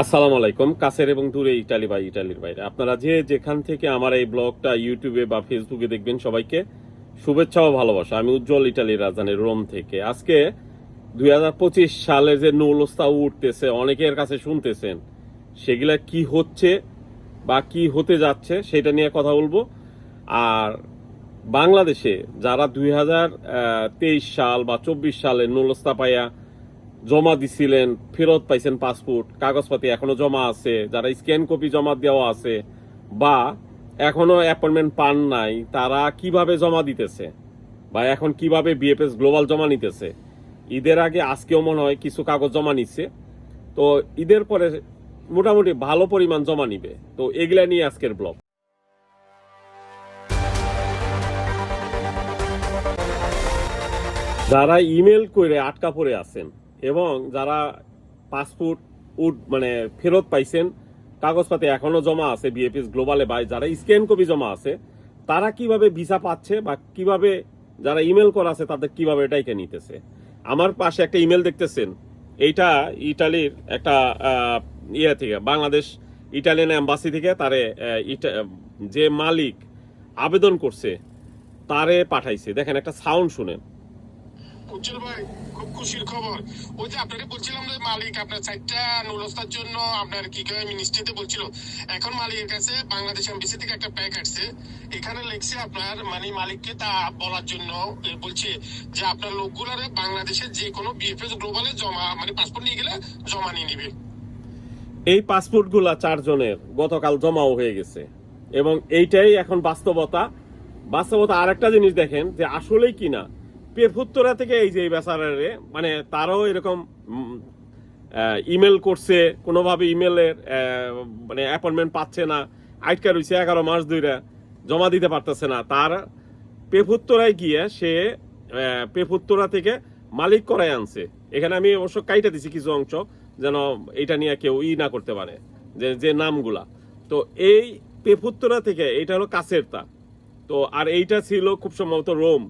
আসসালামু আলাইকুম। কাছের এবং দূরে ইটালি বা ইটালির বাইরে। আপনারা যে যেখান থেকে আমার এই ব্লগটা ইউটিউবে বা ফেসবুকে দেখবেন সবাইকে, শুভেচ্ছা ও ভালোবাসা। আমি উজ্জ্বল ইটালির রাজধানী রোম থেকে। আজকে দুই হাজার পঁচিশ সালে যে নৌলস্তা উঠতেছে, অনেকের কাছে শুনতেছেন, সেগুলা কি হচ্ছে বা কি হতে যাচ্ছে সেটা নিয়ে কথা বলব। আর বাংলাদেশে যারা দুই হাজার তেইশ সাল বা চব্বিশ সালে নৌলস্তা পাইয়া জমা দিছিলেন, ফেরত পাইছেন পাসপোর্ট কাগজপাতি এখনও জমা আছে, যারা স্ক্যান কপি জমা দেওয়া আছে, বা এখনও অ্যাপয়েন্টমেন্ট পান নাই, তারা কীভাবে জমা দিতেছে? বা এখন কীভাবে বিএফএস গ্লোবাল জমা নিতেছে? ঈদের আগে আজকেও মনে হয় কিছু কাগজ জমা নিচ্ছে। তো ঈদের পরে মোটামুটি ভালো পরিমাণ জমা নিবে। তো এগুলা নিয়ে আজকের ব্লগ যারা ইমেল করে আটকা পড়ে আছেন এবং যারা পাসপোর্ট উড মানে ফেরত পাইছেন কাগজপাতি এখনও জমা আছে বিএপিএস গ্লোবালে বা যারা স্ক্যান কপি জমা আছে, তারা কীভাবে ভিসা পাচ্ছে বা কীভাবে যারা ইমেল করা আছে, তাদের কীভাবে এটাইকে নিতেছে? আমার পাশে একটা ইমেল দেখতেছেন, এইটা ইটালির একটা ইয়ে থেকে, বাংলাদেশ ইটালিয়ান এম্বাসি থেকে তারে যে মালিক আবেদন করছে, তারে পাঠাইছে। দেখেন একটা সাউন্ড শুনেন। উজ্জ্বল ভাই, খুব খুশির খবর। ওই যে আপনাকে বলছিলাম যে মালিক, আপনার চারটা নুরস্তার জন্য আপনার কি কয় মিনিস্ট্রিতে বলছিল। এখন মালিকের কাছে বাংলাদেশ এমবিসি থেকে একটা প্যাক আসছে। এখানে আপনার মানে মালিককে তা বলার জন্য বলছে যে আপনার লোকগুলারে বাংলাদেশের যে কোনো বিএফএস গ্লোবালে জমা মানে পাসপোর্ট নিয়ে গেলে জমা নিয়ে নিবে। এই পাসপোর্টগুলা চারজনের গতকাল জমাও হয়ে গেছে। এবং এইটাই এখন বাস্তবতা। বাস্তবতা আরেকটা জিনিস দেখেন যে আসলেই কিনা পেরফুত্তরা থেকে এই যে এই বেচারারে মানে তারাও এরকম ইমেল করছে, কোনোভাবে ইমেলের মানে অ্যাপয়েন্টমেন্ট পাচ্ছে না, আটকা রয়েছে এগারো মাস ধরে জমা দিতে পারতেছে না। তার পেফুত্তরায় গিয়ে সে পেফুত্তরা থেকে মালিক করাই আনছে। এখানে আমি অবশ্য কাইটা দিছি কিছু অংশ, যেন এটা নিয়ে কেউ ই না করতে পারে, যে যে নামগুলা। তো এই পেফুত্তরা থেকে এটা হলো কাছের তা তো, আর এইটা ছিল খুব সম্ভবত রোম।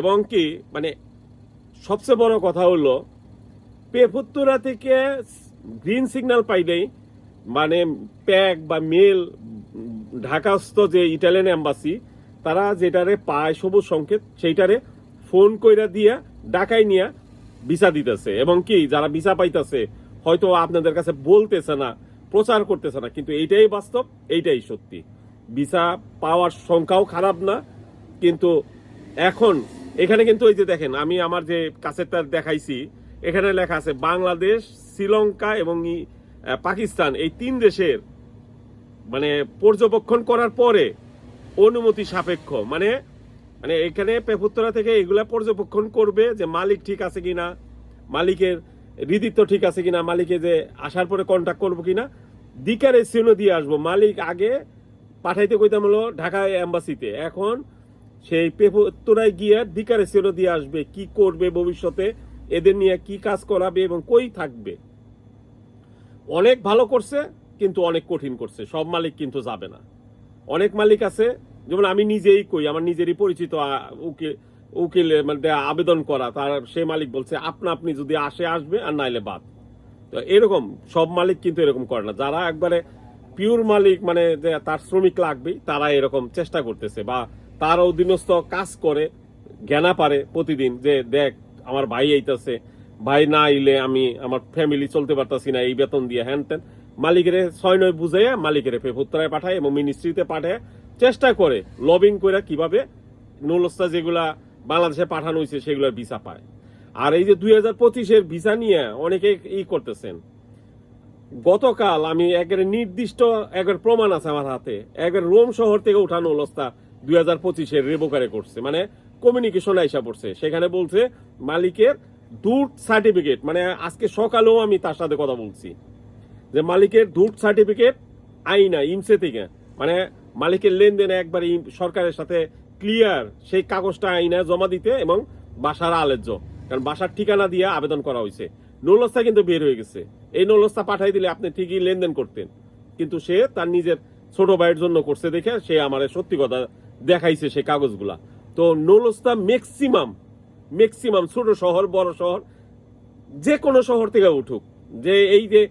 এবং কি মানে সবচেয়ে বড় কথা হলো পেফুত্তরা থেকে গ্রিন সিগন্যাল পাইলেই মানে প্যাক বা মেল, ঢাকাস্থ যে ইটালিয়ান এম্বাসি, তারা যেটারে পায় সবুজ সংকেত, সেইটারে ফোন কইরা দিয়া, ডাকাই নিয়া ভিসা দিতেছে। এবং কি, যারা ভিসা পাইতেছে, হয়তো আপনাদের কাছে বলতেছে না, প্রচার করতেছে না, কিন্তু এইটাই বাস্তব, এইটাই সত্যি। ভিসা পাওয়ার সংখ্যাও খারাপ না, কিন্তু এখন এখানে কিন্তু ওই যে দেখেন, আমি আমার যে কাছেরটা দেখাইছি, এখানে লেখা আছে, বাংলাদেশ, শ্রীলঙ্কা এবং পাকিস্তান, এই তিন দেশের মানে পর্যবেক্ষণ করার পরে অনুমতি সাপেক্ষ। মানে মানে এখানে পেপুত্তরা থেকে এগুলা পর্যবেক্ষণ করবে যে মালিক ঠিক আছে কিনা, মালিকের হৃদিত্ব ঠিক আছে কিনা মালিকে যে আসার পরে কন্ট্যাক্ট করব কিনা। দিকারে এসিও দিয়ে আসব, মালিক আগে পাঠাইতে কইতাম হলো ঢাকা এম্বাসিতে এখন সেই পেপুত্তরায় গিয়ে দিকার এসিও দিয়ে আসবে, কি করবে ভবিষ্যতে, এদের নিয়ে কি কাজ করাবে এবং কই থাকবে। অনেক ভালো করছে, কিন্তু অনেক কঠিন করছে, সব মালিক কিন্তু যাবে না। অনেক মালিক আছে, যেমন আমি নিজেই কই, আমার নিজেরই পরিচিত উকিল মানে আবেদন করা, তার, সে মালিক বলছে, আপনা, আপনি যদি আসে, আসবে, আর নাইলে বাদ। তো এরকম, সব মালিক কিন্তু এরকম করে না। যারা একবারে পিওর মালিক মানে তার শ্রমিক লাগবেই, তারা এরকম চেষ্টা করতেছে, বা তার অধীনস্থ কাজ করে, জ্ঞানা পারে প্রতিদিন যে, দেখ, আমার ভাই আইতাছে। ভাই না আইলে আমি আমার ফ্যামিলি চলতে পারতাছি না, এই বেতন দিয়ে হ্যান ত্যান মালিকের ছয় নয় বুঝাইয়া মালিকের ফেফুত্তরায় পাঠায় এবং মিনিস্ট্রিতে পাঠায়। চেষ্টা করে লবিং করে কীভাবে নৌলস্তা যেগুলা বাংলাদেশে পাঠানো হয়েছে সেগুলোর ভিসা পায়। আর এই যে দুই হাজার পঁচিশের ভিসা নিয়ে অনেকে ই করতেছেন। গতকাল আমি একেবারে নির্দিষ্ট একবার প্রমাণ আছে আমার হাতে। একবার রোম শহর থেকে উঠানো অবস্থা দুই হাজার পঁচিশের রেবোকারে করছে মানে কমিউনিকেশন আইসা পড়ছে। সেখানে বলছে, মালিকের দুট সার্টিফিকেট মানে আজকে সকালেও আমি তার সাথে কথা বলছি, যে মালিকের দুট সার্টিফিকেট আইনা ইমসে থেকে। মানে মালিকের লেনদেন একবার সরকারের সাথে ক্লিয়ার সেই কাগজটা আইনা জমা দিতে এবং বাসার আলেজ্য। কারণ বাসার ঠিকানা দিয়ে আবেদন করা হয়েছে। নৌলস্তা কিন্তু বের হয়ে গেছে। এই নৌলস্তা পাঠাই দিলে আপনি ঠিকই লেনদেন করতেন। কিন্তু সে তার নিজের ছোট ভাইয়ের জন্য করছে দেখে সে আমার সত্যি কথা দেখাইছে সেই কাগজগুলা। তো নৌলস্তা ম্যাক্সিমাম ম্যাক্সিমাম ছোট শহর, বড় শহর যে কোনো শহর থেকে উঠুক। যে এই যে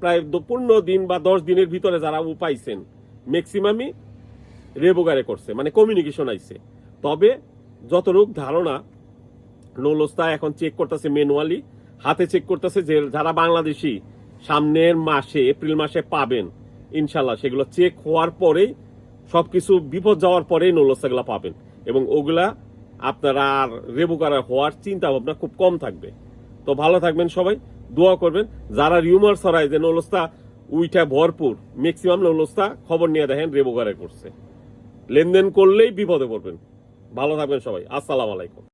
প্রায় পনেরো দিন বা দশ দিনের ভিতরে যারা উ পাইছেন ম্যাক্সিমামই রেবোগারে করছে মানে কমিউনিকেশন আইছে। তবে যতটুক ধারণা নৌলস্তা এখন চেক করতেছে ম্যানুয়ালি হাতে চেক করতেছে যে যারা বাংলাদেশি, সামনের মাসে, এপ্রিল মাসে পাবেন, ইনশাল্লাহ সেগুলো চেক হওয়ার পরেই সবকিছু বিপদ যাওয়ার পরেই নৌলসাগুলা পাবেন। এবং ওগুলা আপনারা আর রেবুকারা হওয়ার চিন্তা ভাবনা খুব কম থাকবে। তো ভালো থাকবেন সবাই, দোয়া করবেন। যারা রিউমার ছড়ায় যে নৌলস্তা উইটা ভরপুর ম্যাক্সিমাম নৌলস্তা খবর নিয়ে দেখেন রেবুকারে করছে। লেনদেন করলেই বিপদে পড়বেন। ভালো থাকবেন সবাই। আসসালাম আলাইকুম।